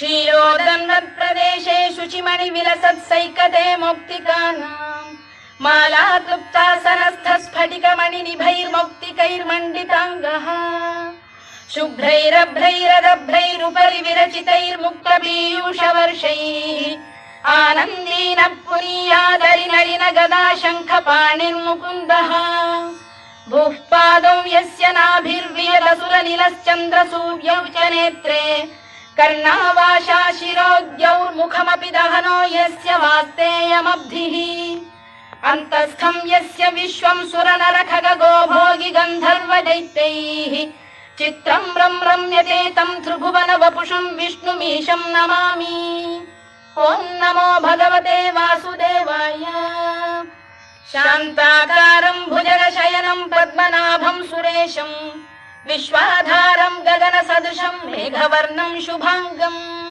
क्षीरोदन्वत्प्रदेशे शुचिमणि विलसत्सैकते मौक्तिकानाम् माला क्लुप्तासनस्थ स्फटिकमणि निभैर्मौक्तिकैर्मण्डिताङ्गः शुभ्रैरभ्रैरदभ्रैरुपरि विरचितैर्मुक्त पीयूषवर्षैः आनन्दीन पुनीयादरि नलिन गदा शङ्ख पाणिर्मुकुन्दः भुः पादौ यस्य नाभिर्वियदसुरनिलश्चन्द्र सूर्यौ च नेत्रे कर्णावाशा शिरोद्यौर्मुखमपि दहनो यस्य वास्तेयमब्धिः। अन्तस्थम् यस्य विश्वम् सुरनरखगो भोगि गन्धर्व दैत्यैः चित्रम् रम् रम्यते तम् त्रिभुवन वपुषम् विष्णुमीशम् नमामि। ॐ नमो भगवते वासुदेवाय। शान्ताकारम् भुजगशयनम् पद्मनाभम् सुरेशम् विश्वाधारम् गगनसदृशम् मेघवर्णम् शुभाङ्गम्